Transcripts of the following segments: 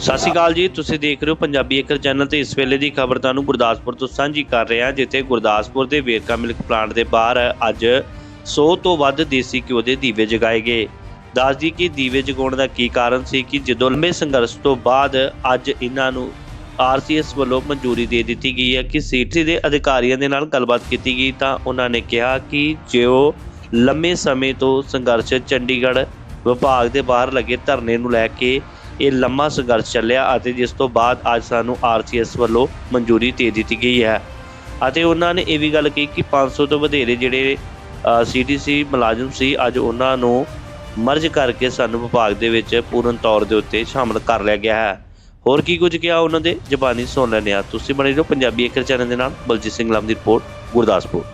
ਸਤਿ ਸ਼੍ਰੀ ਅਕਾਲ ਜੀ, ਤੁਸੀਂ ਦੇਖ ਰਹੇ ਹੋ ਪੰਜਾਬੀ ਏਕਰ ਚੈਨਲ ਤੇ ਇਸ ਵੇਲੇ ਦੀ ਖਬਰ ਤੁਹਾਨੂੰ ਗੁਰਦਾਸਪੁਰ ਤੋਂ ਸਾਂਝੀ ਕਰ ਰਹੇ ਹਾਂ, ਜਿੱਥੇ ਗੁਰਦਾਸਪੁਰ ਦੇ ਵੇਰਕਾ ਮਿਲਕ ਪਲਾਂਟ ਦੇ ਬਾਹਰ ਅੱਜ 100 ਤੋਂ ਵੱਧ ਦੇਸੀ ਘਿਓ ਦੇ ਦੀਵੇ ਜਗਾਏ ਗਏ। ਦੱਸਦੀ ਕਿ ਦੀਵੇ ਜਗਾਉਣ ਦਾ ਕੀ ਕਾਰਨ ਸੀ ਕਿ ਜਦੋਂ ਲੰਬੇ ਸੰਘਰਸ਼ ਤੋਂ ਬਾਅਦ ਅੱਜ ਇਹਨਾਂ ਨੂੰ ਆਰਸੀਐਸ ਵੱਲੋਂ ਮਨਜ਼ੂਰੀ ਦੇ ਦਿੱਤੀ ਗਈ ਹੈ ਕਿ ਸੀਟੀ ਦੇ ਅਧਿਕਾਰੀਆਂ ਦੇ ਨਾਲ ਗੱਲਬਾਤ ਕੀਤੀ ਗਈ ਤਾਂ ਉਹਨਾਂ ਨੇ ਕਿਹਾ ਕਿ ਜੋ ਲੰਮੇ ਸਮੇਂ ਤੋਂ ਸੰਘਰਸ਼ ਚੰਡੀਗੜ੍ਹ ਵਿਭਾਗ ਦੇ ਬਾਹਰ ਲੱਗੇ ਧਰਨੇ ਨੂੰ ਲੈ ਕੇ ਇਹ ਲੰਮਾ ਸੰਘਰਸ਼ ਚੱਲਿਆ ਅਤੇ ਜਿਸ ਤੋਂ ਬਾਅਦ ਅੱਜ ਸਾਨੂੰ ਆਰਸੀਐਸ ਵੱਲੋਂ ਮਨਜ਼ੂਰੀ ਦੇ ਦਿੱਤੀ ਗਈ ਹੈ। ਅਤੇ ਉਹਨਾਂ ਨੇ ਇਹ ਵੀ ਗੱਲ ਕਹੀ ਕਿ 500 ਤੋਂ ਵਧੇਰੇ ਜਿਹੜੇ ਸੀਟੀਸੀ ਮੁਲਾਜ਼ਮ ਸੀ, ਅੱਜ ਉਹਨਾਂ ਨੂੰ ਮਰਜ ਕਰਕੇ ਸਾਨੂੰ ਵਿਭਾਗ ਦੇ ਵਿੱਚ ਪੂਰਨ ਤੌਰ ਦੇ ਉੱਤੇ ਸ਼ਾਮਲ ਕਰ ਲਿਆ ਗਿਆ ਹੈ। ਹੋਰ ਕੀ ਕੁਝ ਕਿਹਾ ਉਹਨਾਂ ਦੇ? ਜ਼ਬਾਨੀ ਸੁਣ ਲੈਂਦੇ ਆ ਤੁਸੀਂ ਬਣੇ ਰਹੋ ਪੰਜਾਬੀ ਏਕਰ ਚੈਨਲ ਦੇ ਨਾਲ। ਬਲਜੀਤ ਸਿੰਘ ਲੰਮ ਦੀ ਰਿਪੋਰਟ, ਗੁਰਦਾਸਪੁਰ।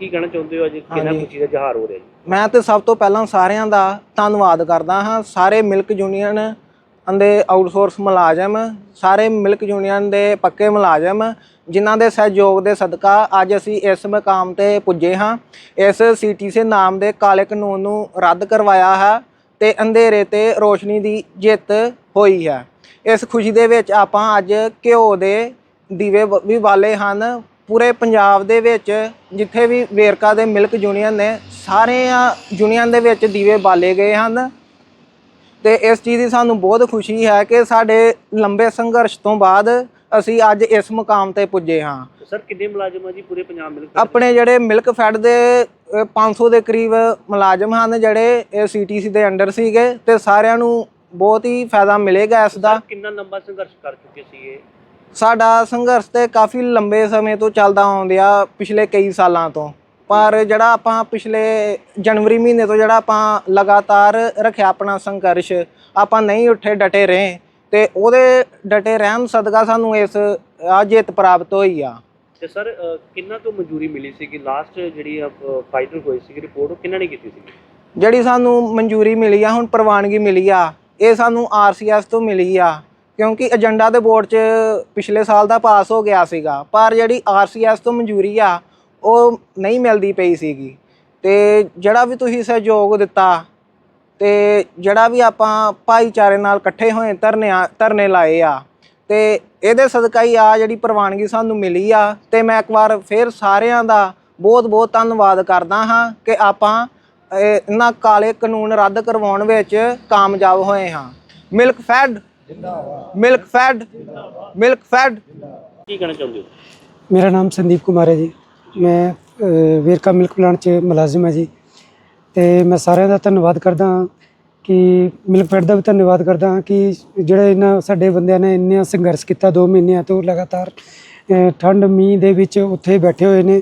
ਕੀ ਕਹਿਣਾ ਚਾਹੁੰਦੇ ਹੋ? ਅੱਜ ਕਿੰਨਾ ਹਾਂਜੀ। ਖੁਸ਼ੀ ਦਾ ਜਹਾਰ ਹੋ ਰਿਹਾ ਜੀ? ਮੈਂ ਤੇ ਸਭ ਤੋਂ ਪਹਿਲਾਂ ਸਾਰਿਆਂ ਦਾ ਧੰਨਵਾਦ ਕਰਦਾ ਹਾਂ। ਸਾਰੇ ਮਿਲਕ ਯੂਨੀਅਨ ਦੇ ਆਊਟਸੋਰਸ ਮੁਲਾਜ਼ਮ ਸਾਰੇ ਮਿਲਕ ਯੂਨੀਅਨ ਦੇ ਪੱਕੇ ਮੁਲਾਜ਼ਮ ਜਿਨ੍ਹਾਂ ਦੇ ਸਹਿਯੋਗ ਦੇ ਸਦਕਾ ਅੱਜ ਅਸੀਂ ਇਸ ਮਕਾਮ ਤੇ ਪੁੱਜੇ ਹਾਂ। ਇਸ ਸੀਟੀਸੀ ਨਾਮ ਦੇ ਕਾਲੇ ਕਾਨੂੰਨ ਨੂੰ ਰੱਦ ਕਰਵਾਇਆ ਹੈ ਤੇ ਅੰਧੇਰੇ ਤੇ ਰੋਸ਼ਨੀ ਦੀ ਜਿੱਤ ਹੋਈ ਹੈ। ਇਸ ਖੁਸ਼ੀ ਦੇ ਵਿੱਚ ਆਪਾਂ ਅੱਜ ਘਿਓ ਦੇ ਦੀਵੇ ਵ- ਵੀ ਵਾਲੇ ਹਨ। ਪੂਰੇ ਪੰਜਾਬ ਦੇ ਵਿੱਚ ਜਿੱਥੇ ਵੀ ਵੇਰਕਾ ਦੇ ਮਿਲਕ ਯੂਨੀਅਨ ਨੇ ਸਾਰੇ ਯੂਨੀਅਨ ਦੇ ਵਿੱਚ ਦੀਵੇ ਬਾਲੇ ਗਏ ਹਨ। ਤੇ ਇਸ ਚੀਜ਼ ਦੀ ਸਾਨੂੰ ਬਹੁਤ ਖੁਸ਼ੀ ਹੈ ਕਿ ਸਾਡੇ ਲੰਬੇ ਸੰਘਰਸ਼ ਤੋਂ ਬਾਅਦ ਅਸੀਂ ਅੱਜ ਇਸ ਮੁਕਾਮ ਤੇ ਪੁੱਜੇ ਹਾਂ। ਸਰ ਕਿੰਨੇ ਮੁਲਾਜ਼ਮ ਆ ਜੀ ਪੂਰੇ ਪੰਜਾਬ ਮਿਲਕ ਆਪਣੇ ਜਿਹੜੇ ਮਿਲਕ ਫੈਡ ਦੇ ਅ, 500 ਦੇ ਕਰੀਬ ਮੁਲਾਜ਼ਮ ਹਨ ਜਿਹੜੇ ਇਹ ਸੀਟੀਸੀ ਦੇ ਅੰਡਰ ਸੀਗੇ ਤੇ ਸਾਰਿਆਂ ਨੂੰ ਬਹੁਤ ਹੀ ਫਾਇਦਾ ਮਿਲੇਗਾ ਇਸ ਦਾ। ਕਿੰਨਾ ਲੰਬਾ ਸੰਘਰਸ਼ ਕਰ ਚੁੱਕੇ ਸੀਗੇ ਸਾਡਾ ਸੰਘਰਸ਼ ਤੇ ਕਾਫੀ ਲੰਬੇ ਸਮੇਂ ਤੋਂ ਚੱਲਦਾ ਆਉਂਦਿਆ ਪਿਛਲੇ ਕਈ ਸਾਲਾਂ ਤੋਂ। ਪਰ ਜਿਹੜਾ ਆਪਾਂ ਪਿਛਲੇ ਜਨਵਰੀ ਮਹੀਨੇ ਤੋਂ ਜਿਹੜਾ ਆਪਾਂ ਲਗਾਤਾਰ ਰੱਖਿਆ ਆਪਣਾ ਸੰਘਰਸ਼ ਆਪਾਂ ਨਹੀਂ ਉੱਠੇ ਡਟੇ ਰਹੇ। ਤੇ ਉਹਦੇ ਡਟੇ ਰਹਿਣ ਸਦਕਾ ਸਾਨੂੰ ਇਸ ਆ ਜਿੱਤ ਪ੍ਰਾਪਤ ਹੋਈ ਆ। ਤੇ ਸਰ ਕਿੰਨਾ ਤੋਂ ਮਨਜ਼ੂਰੀ ਮਿਲੀ ਸੀ ਕਿ ਲਾਸਟ ਜਿਹੜੀ ਫਾਈਟਰ ਹੋਈ ਸੀ ਰਿਪੋਰਟ ਉਹ ਕਿੰਨਾ ਨੇ ਕੀਤੀ ਸੀ ਜਿਹੜੀ ਸਾਨੂੰ ਮਨਜ਼ੂਰੀ ਮਿਲੀ ਆ ਹੁਣ ਪ੍ਰਵਾਨਗੀ ਮਿਲੀ ਆ। ਇਹ ਸਾਨੂੰ ਆਰਸੀਐਸ ਤੋਂ ਮਿਲੀ ਆ। ਕਿਉਂਕਿ ਏਜੰਡਾ ਦੇ ਬੋਰਡ 'ਚ ਪਿਛਲੇ ਸਾਲ ਦਾ ਪਾਸ ਹੋ ਗਿਆ ਸੀਗਾ, ਪਰ ਜਿਹੜੀ ਆਰਸੀਐਸ ਤੋਂ ਮਨਜ਼ੂਰੀ ਆ, ਉਹ ਨਹੀਂ ਮਿਲਦੀ ਪਈ ਸੀਗੀ। ਤੇ ਜਿਹੜਾ ਵੀ ਤੁਸੀਂ ਸਹਿਯੋਗ ਦਿੱਤਾ, ਤੇ ਜਿਹੜਾ ਵੀ ਆਪਾਂ ਭਾਈਚਾਰੇ ਨਾਲ ਇਕੱਠੇ ਹੋਏ, ਧਰਨੇ ਧਰਨੇ ਲਾਏ ਆ, ਤੇ ਇਹਦੇ ਸਦਕਾ ਹੀ ਆ ਜਿਹੜੀ ਪ੍ਰਵਾਨਗੀ ਸਾਨੂੰ ਮਿਲੀ ਆ, ਤੇ ਮੈਂ ਇੱਕ ਵਾਰ ਫੇਰ ਸਾਰਿਆਂ ਦਾ ਬਹੁਤ ਬਹੁਤ ਧੰਨਵਾਦ ਕਰਦਾ ਹਾਂ ਕਿ ਆਪਾਂ ਇਹਨਾਂ ਕਾਲੇ ਕਾਨੂੰਨ ਰੱਦ ਕਰਵਾਉਣ ਵਿੱਚ ਕਾਮਯਾਬ ਹੋਏ ਹਾਂ। Milk fed. Milkfed Milkfed. ਕੀ ਕਹਿਣਾ ਚਾਹੁੰਦੇ ਹੋ? ਮੇਰਾ ਨਾਮ ਸੰਦੀਪ ਕੁਮਾਰ ਹੈ ਜੀ। ਮੈਂ ਵੇਰਕਾ ਮਿਲਕ ਪਲਾਂਟ 'ਚ ਮੁਲਾਜ਼ਮ ਹਾਂ ਜੀ। ਤੇ ਮੈਂ ਸਾਰਿਆਂ ਦਾ ਧੰਨਵਾਦ ਕਰਦਾ ਹਾਂ ਕਿ ਮਿਲਕ ਫੈਡ ਦਾ ਵੀ ਧੰਨਵਾਦ ਕਰਦਾ ਹਾਂ ਕਿ ਜਿਹੜੇ ਇਹਨਾਂ ਸਾਡੇ ਬੰਦਿਆਂ ਨੇ ਇੰਨਾ ਸੰਘਰਸ਼ ਕੀਤਾ 2 ਮਹੀਨਿਆਂ ਤੋਂ ਲਗਾਤਾਰ। ਠੰਡ ਮੀਂਹ ਦੇ ਵਿੱਚ ਉੱਥੇ ਬੈਠੇ ਹੋਏ ਨੇ।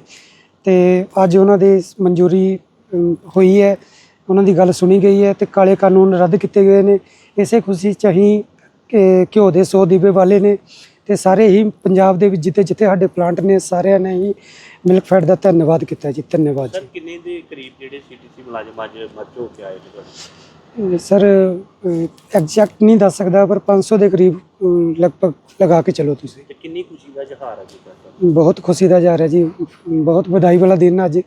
ਤੇ ਅੱਜ ਉਹਨਾਂ ਦੀ ਮਨਜ਼ੂਰੀ ਹੋਈ ਹੈ। ਉਹਨਾਂ ਦੀ ਗੱਲ ਸੁਣੀ ਗਈ ਹੈ ਤੇ ਕਾਲੇ ਕਾਨੂੰਨ ਰੱਦ ਕੀਤੇ ਗਏ ਨੇ। ਇਸੇ ਖੁਸ਼ੀ ਚ ਅਸੀਂ ਘਿਓ ਦੇ 100 ਦੀਵੇ ਵਾਲੇ ਨੇ ਤੇ ਸਾਰੇ ਹੀ ਪੰਜਾਬ ਦੇ ਵਿੱਚ ਜਿੱਥੇ ਜਿੱਥੇ ਸਾਡੇ ਪਲਾਂਟ ਨੇ ਸਾਰਿਆਂ ਨੇ ਹੀ ਮਿਲਕ ਫੈਡ ਦਾ ਧੰਨਵਾਦ ਕੀਤਾ ਜੀ ਧੰਨਵਾਦ ਸਰ ਕਿੰਨੇ ਦੇ ਕਰੀਬ ਜਿਹੜੇ ਸੀਟੀਸੀ ਮੁਲਾਜ਼ਮ ਅੱਜ ਮਰਜ ਹੋ ਕੇ ਆਏ ਨੇ ਤੁਹਾਡੇ? ਜੀ ਸਰ ਐਗਜ਼ੈਕਟ ਨਹੀਂ ਦੱਸ ਸਕਦਾ ਪਰ 500 ਦੇ ਕਰੀਬ ਲਗਭਗ ਲਗਾ ਕੇ ਚਲੋ ਤੁਸੀਂ। ਤੇ ਕਿੰਨੀ ਖੁਸ਼ੀ ਦਾ ਜਹਾਰ ਹੈ ਜੀ ਤੁਹਾਡਾ? ਬਹੁਤ ਖੁਸ਼ੀ ਦਾ ਜਾ ਰਿਹਾ ਜੀ ਬਹੁਤ ਵਧਾਈ ਵਾਲਾ ਦਿਨ ਅੱਜ।